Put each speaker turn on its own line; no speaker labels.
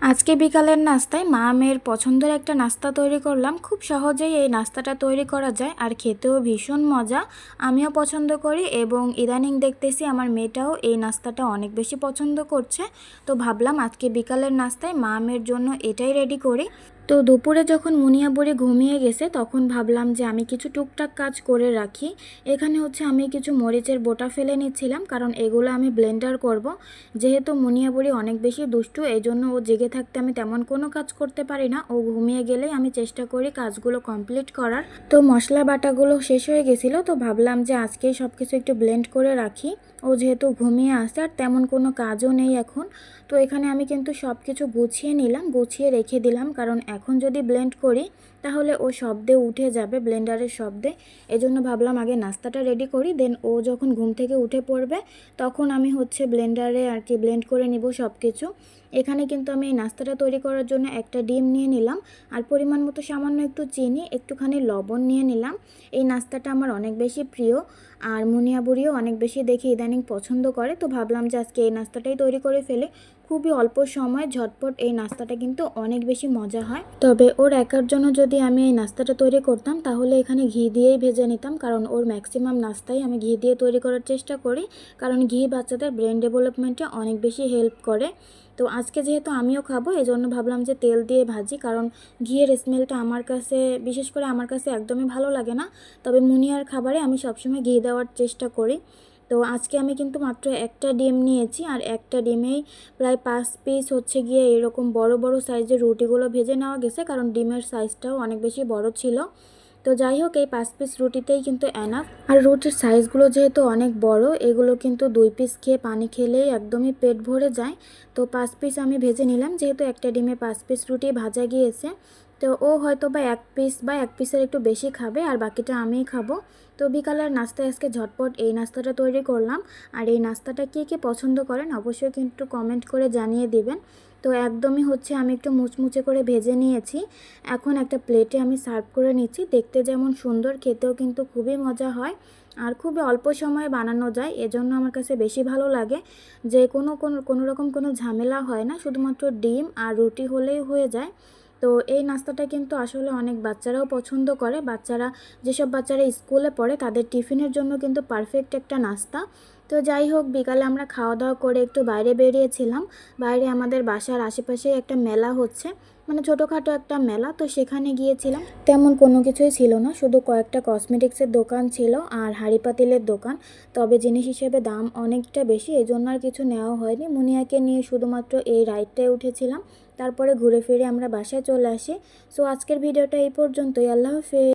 আজকে বিকালের নাস্তায় মা মেয়ের পছন্দের একটা নাস্তা তৈরি করলাম। খুব সহজেই এই নাস্তাটা তৈরি করা যায় আর খেতেও ভীষণ মজা। আমিও পছন্দ করি এবং ইদানিং দেখতেছি আমার মেয়েটাও এই নাস্তাটা অনেক বেশি পছন্দ করছে। তো ভাবলাম আজকে বিকালের নাস্তায় মা মেয়ের জন্য এটাই রেডি করি। তো দুপুরে যখন মুনিয়া বুড়ি ঘুমিয়ে গেছে, তখন ভাবলাম যে আমি কিছু টুকটাক কাজ করে রাখি। এখানে হচ্ছে আমি কিছু মরিচের বোটা ফেলে নিচ্ছিলাম, কারণ এগুলো আমি ব্লেন্ডার করব। যেহেতু মুনিয়া বুড়ি অনেক বেশি দুষ্টু এই জন্য ও জেগে থাকতে আমি তেমন কোনো কাজ করতে পারি না। ও ঘুমিয়ে গেলেই আমি চেষ্টা করি কাজগুলো কমপ্লিট করার। তো মশলা বাটাগুলো শেষ হয়ে গেছিল, তো ভাবলাম যে আজকেই সব কিছু একটু ব্লেন্ড করে রাখি। ও যেহেতু ঘুমিয়ে আসছে আর তেমন কোনো কাজও নেই এখন। তো এখানে আমি কিন্তু সব কিছু গুছিয়ে নিলাম, গুছিয়ে রেখে দিলাম, কারণ এখন যদি ব্লেন্ড করি, তাহলে ও শব্দে উঠে যাবে ব্লেন্ডারের শব্দে। এজন্য ভাবলাম আগে নাস্তাটা রেডি করি দেন ও যখন ঘুম থেকে উঠে পড়বে, তখন আমি হচ্ছে ব্লেন্ডারে আর কি ব্লেন্ড করে নিব সব কিছু এখানে কিন্তু আমি এই নাস্তাটা তৈরি করার জন্য একটা ডিম নিয়ে নিলাম, আর পরিমাণ মতো সামান্য একটু চিনি, একটুখানি লবণ নিয়ে নিলাম। এই নাস্তাটা আমার অনেক বেশি প্রিয়, আর মুনিয়া বুড়িও অনেক বেশি দেখে ইদানিং পছন্দ করে, তো ভাবলাম যে আজকে এই নাস্তাটাই তৈরি করে ফেলে। খুবই অল্প সময় ঝটপট এই নাস্তাটা কিন্তু অনেক বেশি মজা হয়। তবে ওর একার জন্য যদি আমি এই নাস্তাটা তৈরি করতাম, তাহলে এখানে ঘি দিয়েই ভেজে নিতাম। কারণ ওর ম্যাক্সিমাম নাস্তাই আমি ঘি দিয়ে তৈরি করার চেষ্টা করি। কারণ ঘি বাচ্চাদের ব্রেন ডেভেলপমেন্টে অনেক বেশি হেল্প করে। তো আজকে যেহেতু আমিও খাব এই জন্য ভাবলাম যে তেল দিয়ে ভাজি। কারণ ঘিয়ের স্মেলটা আমার কাছে, বিশেষ করে আমার কাছে একদমই ভালো লাগে না। তবে মুনিয়ার খাবারে আমি সবসময় ঘি দেওয়ার চেষ্টা করি। তো আজকে আমি কিন্তু মাত্র একটা ডিম নিয়েছি আর একটা ডিমেই প্রায় পাঁচ পিস হচ্ছে গিয়ে এরকম বড় বড় সাইজের রুটিগুলো ভেজে নেওয়া গেছে, কারণ ডিমের সাইজটাও অনেক বেশি বড় ছিল। তো যাই হোক, এই পাঁচ পিস রুটিতেই কিন্তু এনাফ আর রুটির সাইজগুলো যেহেতু অনেক বড়, এগুলো কিন্তু দুই পিস খেয়ে পানি খেলেই একদমই পেট ভরে যায়। তো পাঁচ পিস আমি ভেজে নিলাম, যেহেতু একটা ডিমে পাঁচ পিস রুটি ভাজা গিয়েছে। তো ও হয়তো বা এক পিস বা এক পিসের একটু বেশি খাবে, আর বাকিটা আমিই খাব। তো বিকালের নাস্তায় আজকে ঝটপট এই নাস্তাটা তৈরি করলাম। আর এই নাস্তাটা কে কে পছন্দ করেন, অবশ্যই কিন্তু কমেন্ট করে জানিয়ে দিবেন। তো একদমই হচ্ছে আমি একটু মুচমুচে করে ভেজে নিয়েছি। এখন একটা প্লেটে আমি সার্ভ করে নিচ্ছি। দেখতে যেমন সুন্দর, খেতেও কিন্তু খুবই মজা হয় আর খুবই অল্প সময়ে বানানো যায়। এজন্য আমার কাছে বেশি ভালো লাগে। যে কোনো কোনো রকম কোনো ঝামেলা হয় না। শুধুমাত্র ডিম আর রুটি হলেই হয়ে যায়। তো এই নাস্তাটা কিন্তু আসলে অনেক বাচ্চারাও পছন্দ করে। বাচ্চারা, যেসব বাচ্চারা স্কুলে পড়ে তাদের টিফিনের জন্য কিন্তু পারফেক্ট একটা নাস্তা। তো যাই হোক, বিকালে আমরা খাওয়া দাওয়া করে একটু বাইরে বেরিয়েছিলাম। বাইরে আমাদের বাসার আশেপাশে একটা মেলা হচ্ছে। মানে ছোটোখাটো একটা মেলা, তো সেখানে গিয়েছিলাম। তেমন কোনো কিছুই ছিল না, শুধু কয়েকটা কসমেটিক্সের দোকান ছিল আর হাঁড়ি পাতিলের দোকান। তবে জিনিস হিসেবে দাম অনেকটা বেশি এই জন্য আর কিছু নেওয়া হয়নি। মুনিয়াকে নিয়ে শুধুমাত্র এই রাইডটায় উঠেছিলাম। তারপরে ঘুরে ফিরে আমরা বাসায় চলে আসি। সো আজকের ভিডিওটা এই পর্যন্তই। আল্লাহ হাফেজ।